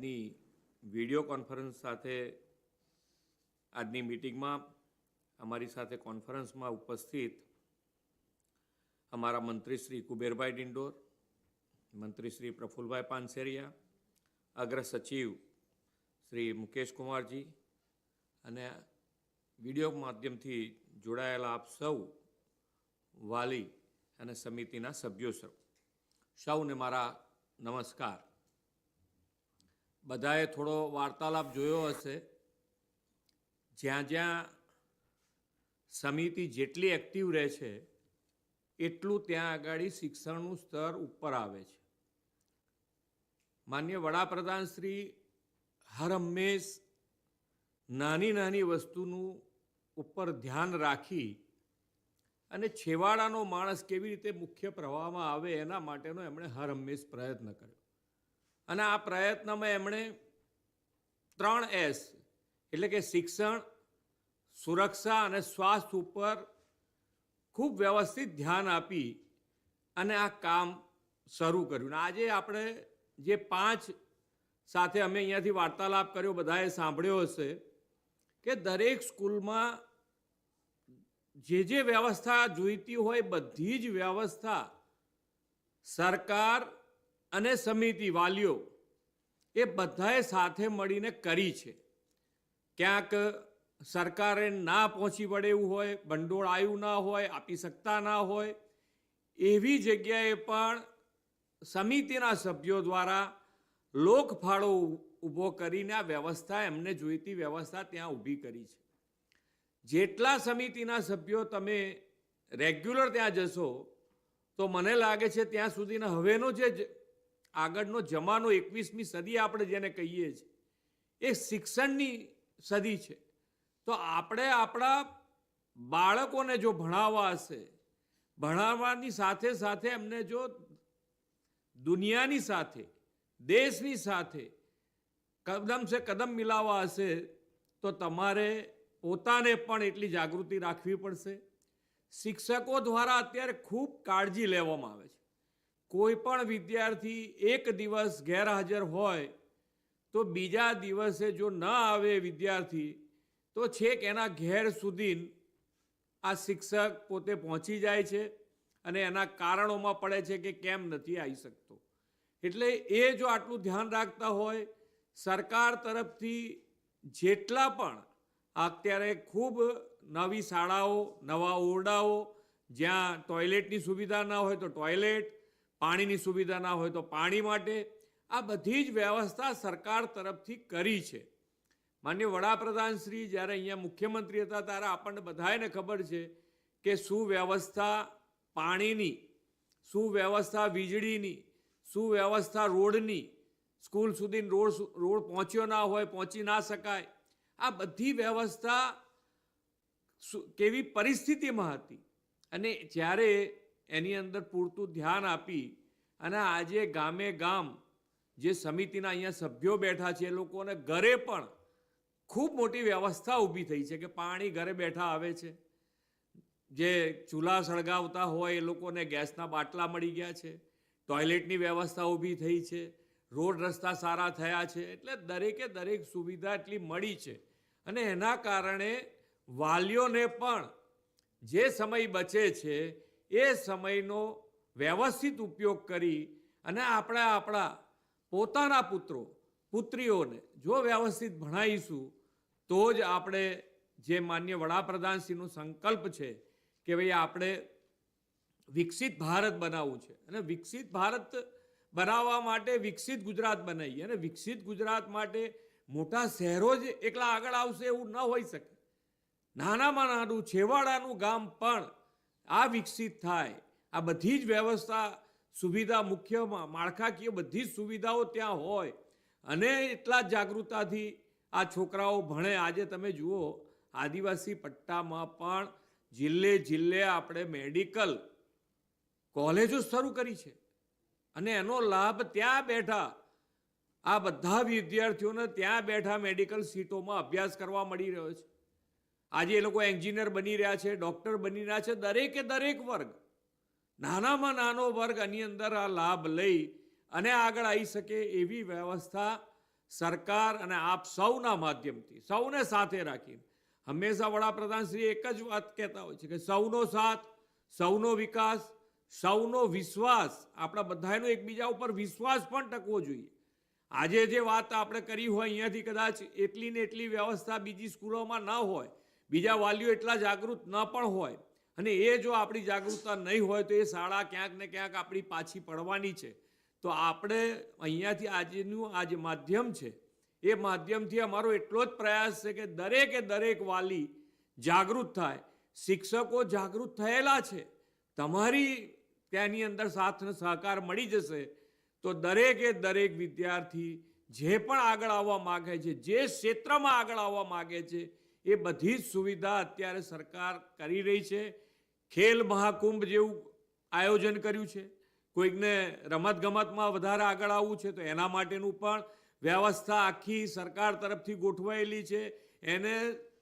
આજની video conference સાથે, આજની મિટિંગમાં અમારી સાથે કોન્ફરન્સમાં ઉપસ્થિત અમારા મંત્રી શ્રી કુબેરભાઈ ડિંડોર, મંત્રી શ્રી પ્રફુલભાઈ પાનસેરિયા, અગ્ર સચિવ શ્રી મુકેશ કુમારજી અને વીડિયો માધ્યમથી જોડાયેલા આપ સૌ વાલી અને સમિતિના સભ્યો સૌને મારા નમસ્કાર. બધાએ થોડો વાર્તાલાપ જોયો હશે. જ્યાં જ્યાં સમિતિ જેટલી એક્ટિવ રહે છે, એટલું ત્યાં આગળ શિક્ષણનું સ્તર ઉપર આવે છે. માન્ય વડાપ્રધાન શ્રી હર હંમેશ નાની નાની વસ્તુનું ઉપર ધ્યાન રાખી અને છેવાડાનો માણસ કેવી રીતે મુખ્ય પ્રવાહમાં આવે એના માટેનો એમણે હર હંમેશ પ્રયત્ન કર્યો. અને આ પ્રયત્નમાં એમણે ત્રણ એસ, એટલે કે શિક્ષણ, સુરક્ષા અને સ્વાસ્થ્ય ઉપર ખૂબ વ્યવસ્થિત ધ્યાન આપી અને આ કામ શરૂ કર્યું. આજે આપણે જે પાંચ સાથે અમે અહીંયાથી વાર્તાલાપ કર્યો, બધાએ સાંભળ્યો હશે કે દરેક સ્કૂલમાં જે જે વ્યવસ્થા જોઈતી હોય, બધી જ વ્યવસ્થા સરકાર અને સમિતિ વાલીઓ એ બધાએ સાથે મળીને કરી છે. ક્યાંક સરકારે ના પહોંચી વળે એવું હોય, ભંડોળ આવ્યું ના હોય, આપી શકતા ના હોય, એવી જગ્યાએ પણ સમિતિના સભ્યો દ્વારા લોકફાળો ઊભો કરીને આ વ્યવસ્થા, એમને જોઈતી વ્યવસ્થા ત્યાં ઊભી કરી છે. જેટલા સમિતિના સભ્યો તમે રેગ્યુલર ત્યાં જશો, તો મને લાગે છે ત્યાં સુધીના હવેનો જે આગળનો જમાનો એકવીસમી સદી આપણે જેને કહીએ છીએ, એ શિક્ષણની સદી છે. તો આપણે આપણા બાળકોને જો ભણાવવા હશે, ભણાવવાની સાથે સાથે એમને જો દુનિયાની સાથે, દેશની સાથે કદમ સે કદમ મિલાવવા હશે, તો તમારે પોતાને પણ એટલી જાગૃતિ રાખવી પડશે. શિક્ષકો દ્વારા અત્યારે ખૂબ કાળજી લેવામાં આવે છે. કોઈ પણ વિદ્યાર્થી એક દિવસ ગેરહાજર હોય, તો બીજા દિવસે જો ન આવે વિદ્યાર્થી, તો છેક એના ઘેર સુધી આ શિક્ષક પોતે પહોંચી જાય છે અને એના કારણોમાં પડે છે કે કેમ નથી આવી શકતો. એટલે એ જો આટલું ધ્યાન રાખતા હોય, સરકાર તરફથી જેટલા પણ અત્યારે ખૂબ નવી શાળાઓ, નવા ઓરડાઓ, જ્યાં ટોયલેટની સુવિધા ના હોય તો ટોયલેટ પાણીની સુવિધા ના હોય તો પાણી માટે આ બધી જ વ્યવસ્થા સરકાર તરફથી કરી છે. માન્ય વડાપ્રધાન શ્રી જ્યારે અહીંયા મુખ્યમંત્રી હતા ત્યારે આપણને બધાને ખબર છે કે સુવ્યવસ્થા પાણીની, સુવ્યવસ્થા વીજળીની, સુવ્યવસ્થા રોડની, સ્કૂલ સુધી રોડ રોડ પહોંચ્યો ના હોય, પહોંચી ના શકાય, આ બધી વ્યવસ્થા કેવી પરિસ્થિતિમાં હતી. અને જ્યારે એની અંદર પૂરતું ધ્યાન આપી અને આજે ગામે ગામ જે સમિતિના અહીંયા સભ્યો બેઠા છે એ લોકોને ઘરે પણ ખૂબ મોટી વ્યવસ્થા ઊભી થઈ છે કે પાણી ઘરે બેઠા આવે છે. જે ચૂલા સળગાવતા હોય એ લોકોને ગેસના બાટલા મળી ગયા છે. ટોયલેટની વ્યવસ્થા ઊભી થઈ છે. રોડ રસ્તા સારા થયા છે. એટલે દરેકે દરેક સુવિધા એટલી મળી છે. અને એના કારણે વાલીઓને પણ જે સમય બચે છે એ સમયનો વ્યવસ્થિત ઉપયોગ કરી અને આપણે આપણા પોતાના પુત્રો, પુત્રીઓને જો વ્યવસ્થિત ભણાવીશું, તો જ આપણે જે માન્ય વડાપ્રધાનશ્રીનો સંકલ્પ છે કે ભાઈ આપણે વિકસિત ભારત બનાવવું છે. અને વિકસિત ભારત બનાવવા માટે વિકસિત ગુજરાત બનાવીએ. અને વિકસિત ગુજરાત માટે મોટા શહેરો જ એકલા આગળ આવશે એવું ન હોઈ શકે. નાનામાં નાનું છેવાડાનું ગામ પણ આ વિકસિત થાય. આ બધી જ વ્યવસ્થા, સુવિધા મુખ્ય માળખાકીય બધી જ સુવિધાઓ ત્યાં હોય. અને એટલા જાગૃતતાથી આ છોકરાઓ ભણે. આજે તમે જુઓ, આદિવાસી પટ્ટામાં પણ જિલ્લે જિલ્લે આપણે મેડિકલ કોલેજો શરૂ કરી છે. અને એનો લાભ ત્યાં બેઠા, આ બધા વિદ્યાર્થીઓને ત્યાં બેઠા મેડિકલ સીટોમાં અભ્યાસ કરવા મળી રહ્યો છે. આજે એ લોકો એન્જિનિયર બની રહ્યા છે, ડૉક્ટર બની રહ્યા છે, દરેકે દરેક વર્ગ, નાનામાં નાનો વર્ગ આની અંદર આ લાભ લઈ અને આગળ આવી શકે એવી વ્યવસ્થા સરકાર અને આપ સૌના માધ્યમથી, સૌને સાથે રાખીને. હંમેશા વડાપ્રધાન શ્રી એક જ વાત કહેતા હોય છે કે સૌનો સાથ, સૌનો વિકાસ, સૌનો વિશ્વાસ. આપણા બધાનો એકબીજા ઉપર વિશ્વાસ પણ ટકવો જોઈએ. આજે જે વાત આપણે કરી હોય અહીંયાથી કદાચ એટલી ને એટલી વ્યવસ્થા બીજી સ્કૂલોમાં ન હોય બીજા વાલીઓ એટલા જાગૃત ન પણ હોય. અને એ જો આપણી જાગૃતતા નહીં હોય તો એ શાળા ક્યાંક ને ક્યાંક આપણી પાછી પડવાની છે. તો આપણે અહીંયાથી આજનું આ જે માધ્યમ છે, એ માધ્યમથી અમારો એટલો જ પ્રયાસ છે કે દરેકે દરેક વાલી જાગૃત થાય. શિક્ષકો જાગૃત થયેલા છે. તમારી ત્યાંની અંદર સાથ અને સહકાર મળી જશે તો દરેકે દરેક વિદ્યાર્થી જે પણ આગળ આવવા માગે છે, જે ક્ષેત્રમાં આગળ આવવા માગે છે એ બધી જ સુવિધા અત્યારે સરકાર કરી રહી છે. ખેલ મહાકુંભ જેવું આયોજન કર્યું છે. કોઈકને રમતગમતમાં વધારે આગળ આવવું છે તો એના માટેનું પણ વ્યવસ્થા આખી સરકાર તરફથી ગોઠવાયેલી છે. એને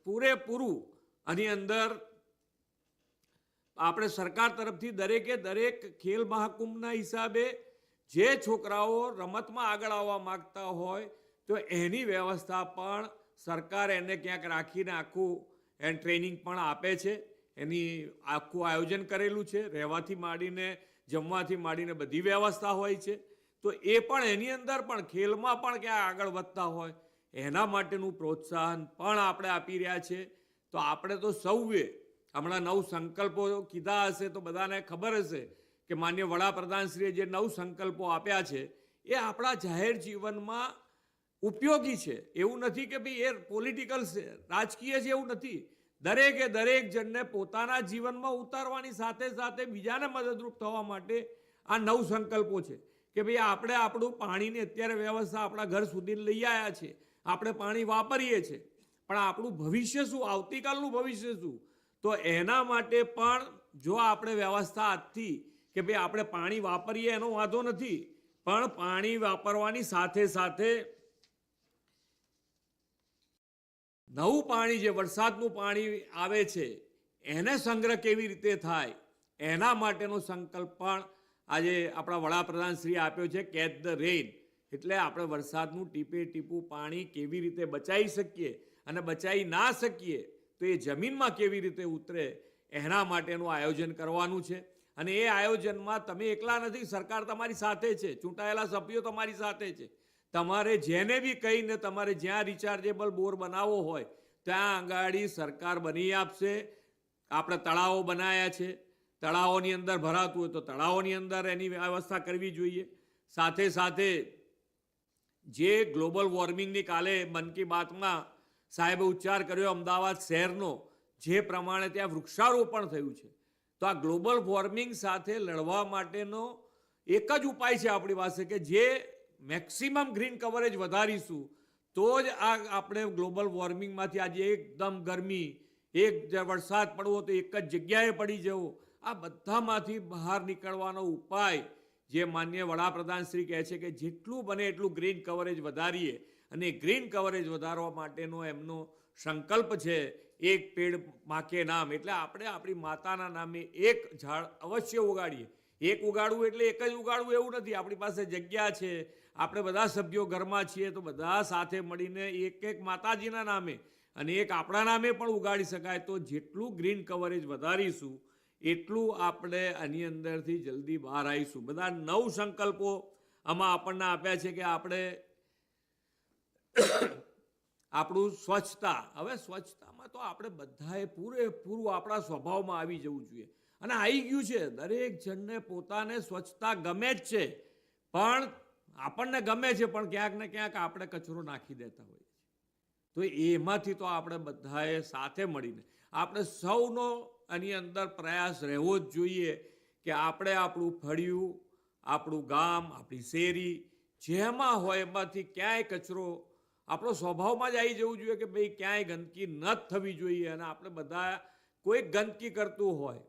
પૂરેપૂરું આની અંદર આપણે સરકાર તરફથી દરેકે દરેક ખેલ મહાકુંભના હિસાબે જે છોકરાઓ રમતમાં આગળ આવવા માગતા હોય તો એની વ્યવસ્થા પણ સરકાર એને ક્યાંક રાખીને આખું એને ટ્રેનિંગ પણ આપે છે. એની આખું આયોજન કરેલું છે. રહેવાથી માંડીને, જમવાથી માંડીને બધી વ્યવસ્થા હોય છે. તો એ પણ એની અંદર પણ ખેલમાં પણ ક્યાં આગળ વધતા હોય, એના માટેનું પ્રોત્સાહન પણ આપણે આપી રહ્યા છે. તો આપણે તો સૌએ હમણાં નવ સંકલ્પો કીધા હશે તો બધાને ખબર હશે કે માન્ય વડાપ્રધાનશ્રીએ જે નવ સંકલ્પો આપ્યા છે, એ આપણા જાહેર જીવનમાં ઉપયોગી છે. એવું નથી કે ભાઈ એ પોલિટિકલ છે, રાજકીય છે એવું નથી. દરેકે દરેક જણને પોતાના જીવનમાં ઉતારવાની સાથે સાથે બીજાને મદદરૂપ થવા માટે આ નવ સંકલ્પો છે કે ભાઈ આપણે આપણું પાણીની અત્યારે વ્યવસ્થા આપણા ઘર સુધી લઈ આવ્યા છે. આપણે પાણી વાપરીએ છીએ પણ આપણું ભવિષ્ય શું? આવતીકાલનું ભવિષ્ય શું? તો એના માટે પણ જો આપણે વ્યવસ્થા આજથી કે ભાઈ આપણે પાણી વાપરીએ એનો વાંધો નથી. પણ પાણી વાપરવાની સાથે સાથે નવું પાણી જે વરસાદનું પાણી આવે છે, એને સંગ્રહ કેવી રીતે થાય? એના માટેનો સંકલ્પ પણ આજે આપણા વડાપ્રધાન શ્રી આપ્યો છે કેચ ધ રેઇન એટલે આપણે વરસાદનું ટીપે ટીપું પાણી કેવી રીતે બચાવી શકીએ અને બચાવી ના શકીએ, તો એ જમીનમાં કેવી રીતે ઉતરે, એના માટેનું આયોજન કરવાનું છે. અને એ આયોજનમાં તમે એકલા નથી, સરકાર તમારી સાથે છે, ચૂંટાયેલા સભ્યો તમારી સાથે છે. તમારે જેને બી કહીને તમારે જ્યાં રિચાર્જેબલ બોર બનાવવો હોય, ત્યાં આંગાડી સરકાર બની આપશે. આપણે તળાવો બનાવ્યા છે. તળાવોની અંદર ભરાતું હોય તો તળાવોની અંદર એની વ્યવસ્થા કરવી જોઈએ. સાથે સાથે જે ગ્લોબલ વોર્મિંગની કાલે મન કી બાતમાં સાહેબે ઉચ્ચાર કર્યો અમદાવાદ શહેરનો, જે પ્રમાણે ત્યાં વૃક્ષારોપણ થયું છે. તો આ ગ્લોબલ વોર્મિંગ સાથે લડવા માટેનો એક જ ઉપાય છે આપણી પાસે કે જે મેક્સિમમ ગ્રીન કવરેજ વધારીશું, તો જ આ આપણે ગ્લોબલ વોર્મિંગમાંથી આજે એકદમ ગરમી, એક વરસાદ પડવો તો એક જ જગ્યાએ પડી જવો. આ બધામાંથી બહાર નીકળવાનો ઉપાય જે માન્ય વડાપ્રધાન શ્રી કહે છે કે જેટલું બને એટલું ગ્રીન કવરેજ વધારીએ. અને ગ્રીન કવરેજ વધારવા માટેનો એમનો સંકલ્પ છે, એક પેડ માકે નામ. એટલે આપણે આપણી માતાના નામે એક ઝાડ અવશ્ય ઉગાડીએ. એક ઉગાડવું એટલે એક જ ઉગાડવું એવું નથી. આપણી પાસે જગ્યા છે. આપણે બધા સભ્યો ઘરમાં છીએ તો બધા સાથે મળીને એક એક માતાજીના નામે અને એક આપણા નામે પણ ઉગાડી શકાય. તો જેટલું ગ્રીન કવરેજ વધારીશું, એટલું આપણે આની અંદરથી જલ્દી બહાર આવીશું. બધા નવ સંકલ્પો આમાં આપણને આપ્યા છે કે આપણે આપણું સ્વચ્છતા. હવે સ્વચ્છતામાં તો આપણે બધાએ પૂરેપૂરું આપણા સ્વભાવમાં આવી જવું જોઈએ. અને આવી ગયું છે. દરેક જણને પોતાને સ્વચ્છતા ગમે જ છે. પણ આપણને ગમે છે, પણ ક્યાંક ને ક્યાંક આપણે કચરો નાખી દેતા હોઈએ છીએ. તો એમાંથી તો આપણે બધાએ સાથે મળીને આપણે સૌનો આની અંદર પ્રયાસ રહેવો જ જોઈએ કે આપણે આપણું ફળિયું, આપણું ગામ, આપણી શેરી જેમાં હોય એમાંથી ક્યાંય કચરો આપણો સ્વભાવમાં જ આવી જવું જોઈએ કે ભાઈ ક્યાંય ગંદકી ન થવી જોઈએ અને આપણે બધા કોઈ ગંદકી કરતું હોય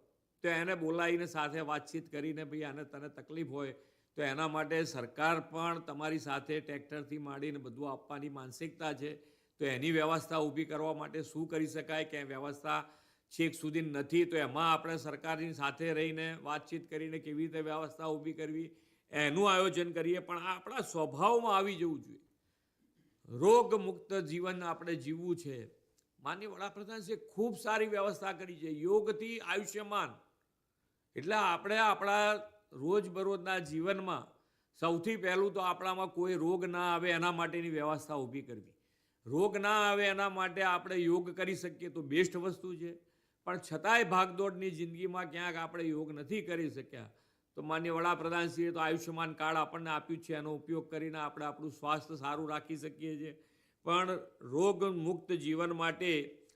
તો એને બોલાવીને સાથે વાતચીત કરીને ભાઈ આને તને તકલીફ હોય, તો એના માટે સરકાર પણ તમારી સાથે ટ્રેક્ટરથી માંડીને બધું આપવાની માનસિકતા છે. તો એની વ્યવસ્થા ઊભી કરવા માટે શું કરી શકાય, કે વ્યવસ્થા છેક સુધી નથી, તો એમાં આપણે સરકારની સાથે રહીને વાતચીત કરીને કેવી રીતે વ્યવસ્થા ઊભી કરવી, એનું આયોજન કરીએ. પણ આ આપણા સ્વભાવમાં આવી જવું જોઈએ. રોગ મુક્ત જીવન આપણે જીવવું છે. માનનીય છે ખૂબ સારી વ્યવસ્થા કરી છે. યોગથી આયુષ્યમાન. એટલે આપણે આપણા રોજબરોજના જીવનમાં સૌથી પહેલું તો આપણામાં કોઈ રોગ ના આવે એના માટેની વ્યવસ્થા ઊભી કરવી. રોગ ના આવે એના માટે આપણે યોગ કરી શકીએ તો બેસ્ટ વસ્તુ છે. પણ છતાંય ભાગદોડની જિંદગીમાં ક્યાંક આપણે યોગ નથી કરી શક્યા, તો માન્ય વડાપ્રધાનશ્રીએ તો આયુષ્યમાન કાર્ડ આપણને આપ્યું છે, એનો ઉપયોગ કરીને આપણે આપણું સ્વાસ્થ્ય સારું રાખી શકીએ છીએ. પણ રોગ મુક્ત જીવન માટે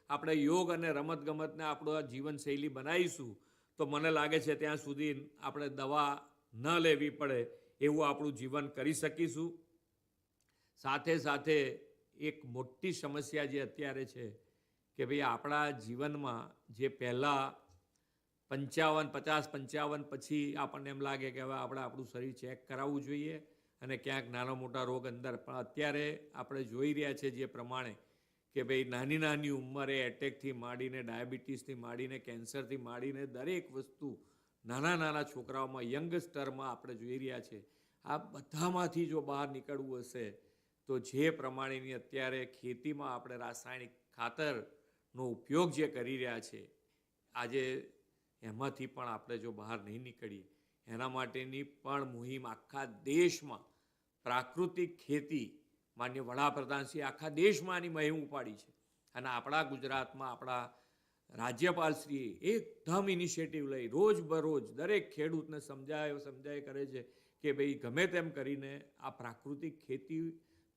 આપણે યોગ અને રમતગમતને આપણો જીવનશૈલી બનાવીશું. તો મને લાગે છે ત્યાં સુધી આપણે દવા ન લેવી પડે એવું આપણું જીવન કરી શકીશું. સાથે સાથે એક મોટી સમસ્યા જે અત્યારે છે કે ભાઈ આપણા જીવનમાં જે પહેલાં પંચાવન, પચાસ, પંચાવન પછી આપણને એમ લાગે કે હવે આપણે આપણું શરીર ચેક કરાવવું જોઈએ અને ક્યાંક નાના મોટા રોગ અંદર પણ અત્યારે આપણે જોઈ રહ્યા છે જે પ્રમાણે કે ભાઈ નાની નાની ઉંમરે એટેકથી માંડીને ડાયાબિટીસથી માંડીને કેન્સરથી માંડીને દરેક વસ્તુ નાના નાના છોકરાઓમાં યંગસ્ટરમાં આપણે જોઈ રહ્યા છે. આ બધામાંથી જો બહાર નીકળવું હશે, તો જે પ્રમાણેની અત્યારે ખેતીમાં આપણે રાસાયણિક ખાતરનો ઉપયોગ જે કરી રહ્યા છે, આજે એમાંથી પણ આપણે જો બહાર નહીં નીકળીએ. એના માટેની પણ મુહિમ આખા દેશમાં પ્રાકૃતિક ખેતી માન્ય વડાપ્રધાનશ્રી આખા દેશમાં આની મહેમ ઉપાડી છે. અને આપણા ગુજરાતમાં આપણા રાજ્યપાલશ્રીએ એકદમ ઇનિશિયેટિવ લઈ રોજ બરોજ દરેક ખેડૂતને સમજાય સમજાય કરે છે કે ભાઈ ગમે તેમ કરીને આ પ્રાકૃતિક ખેતી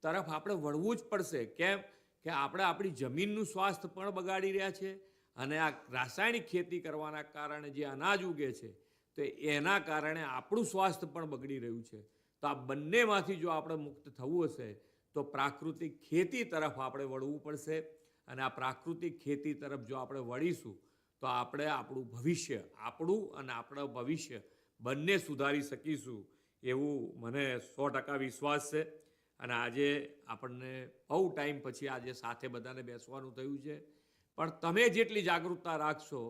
તરફ આપણે વળવું જ પડશે. કેમ કે આપણે આપણી જમીનનું સ્વાસ્થ્ય પણ બગાડી રહ્યા છે અને આ રાસાયણિક ખેતી કરવાના કારણે જે અનાજ ઉગે છે, તો એના કારણે આપણું સ્વાસ્થ્ય પણ બગડી રહ્યું છે. તો આ બંનેમાંથી જો આપણે મુક્ત થવું હશે તો પ્રાકૃતિક ખેતી તરફ આપણે વળવું પડશે અને આ પ્રાકૃતિક ખેતી તરફ જો આપણે વળીશું, તો આપણે આપણું ભવિષ્ય, આપણું અને આપણું ભવિષ્ય બંને સુધારી શકીશું એવું મને સો ટકા વિશ્વાસ છે. અને આજે આપણને બહુ ટાઈમ પછી આજે સાથે બધાને બેસવાનું થયું છે. પણ તમે જેટલી જાગૃતતા રાખશો,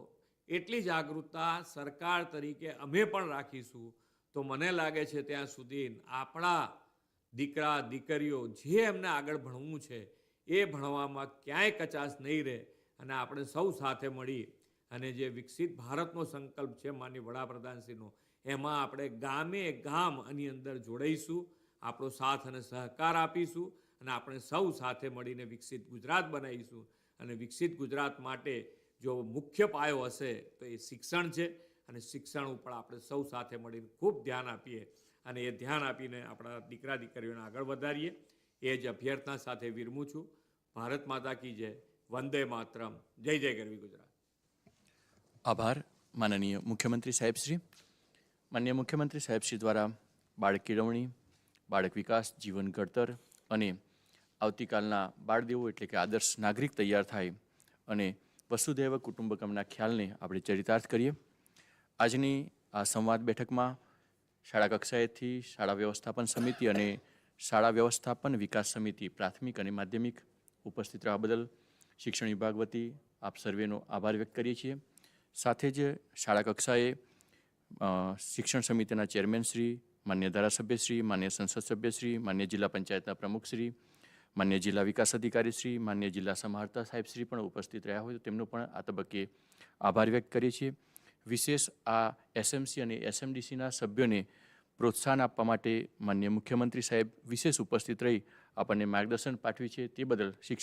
એટલી જાગૃતતા સરકાર તરીકે અમે પણ રાખીશું. તો મને લાગે છે ત્યાં સુધી આપણા દીકરા, દીકરીઓ જે એમને આગળ ભણવું છે, એ ભણવામાં ક્યાંય કચાશ નહીં રહે અને આપણે સૌ સાથે મળી અને જે વિકસિત ભારતનો સંકલ્પ છે માનની વડાપ્રધાનશ્રીનો, એમાં આપણે ગામે ગામ આની અંદર જોડાઈશું, આપણો સાથ અને સહકાર આપીશું અને આપણે સૌ સાથે મળીને વિકસિત ગુજરાત બનાવીશું અને વિકસિત ગુજરાત માટે જો મુખ્ય પાયો હશે તો એ શિક્ષણ છે અને શિક્ષણ ઉપર આપણે સૌ સાથે મળીને ખૂબ ધ્યાન આપીએ. અને એ ધ્યાન આપીને આપણા દીકરા દીકરીઓને આગળ વધારીએ. એ જ અભ્યર્થના સાથે વિરમું છું. ભારત માતા કી જય. વંદે માતરમ. જય જય ગરવી ગુજરાત. આભાર, માનનીય મુખ્યમંત્રી સાહેબશ્રી. માન્ય મુખ્યમંત્રી સાહેબશ્રી દ્વારા બાળક કેળવણી, બાળક વિકાસ, જીવન ઘડતર અને આવતીકાલના બાળદેવો એટલે કે આદર્શ નાગરિક તૈયાર થાય અને વસુધૈવ કુટુંબકમના ખ્યાલને આપણે ચરિતાર્થ કરીએ. આજની આ સંવાદ બેઠકમાં શાળા કક્ષાએથી શાળા વ્યવસ્થાપન સમિતિ અને શાળા વ્યવસ્થાપન વિકાસ સમિતિ પ્રાથમિક અને માધ્યમિક ઉપસ્થિત રહેવા બદલ શિક્ષણ વિભાગ વતી આપ સર્વેનો આભાર વ્યક્ત કરીએ છીએ. સાથે જ શાળા કક્ષાએ શિક્ષણ સમિતિના ચેરમેન શ્રી, માન્ય ધારાસભ્યશ્રી માન્ય સંસદ સભ્યશ્રી માન્ય જિલ્લા પંચાયતના પ્રમુખશ્રી માન્ય જિલ્લા વિકાસ અધિકારીશ્રી માન્ય જિલ્લા સમાહર્તા સાહેબશ્રી પણ ઉપસ્થિત રહ્યા હોય તો તેમનો પણ આ તબક્કે આભાર વ્યક્ત કરીએ છીએ. વિશેષ આ એસએમસી અને એસએમડીસીના સભ્યોને પ્રોત્સાહન આપવા માટે માન્ય મુખ્યમંત્રી સાહેબ વિશેષ ઉપસ્થિત રહી આપણને માર્ગદર્શન પાઠવી છે તે બદલ શિક્ષણ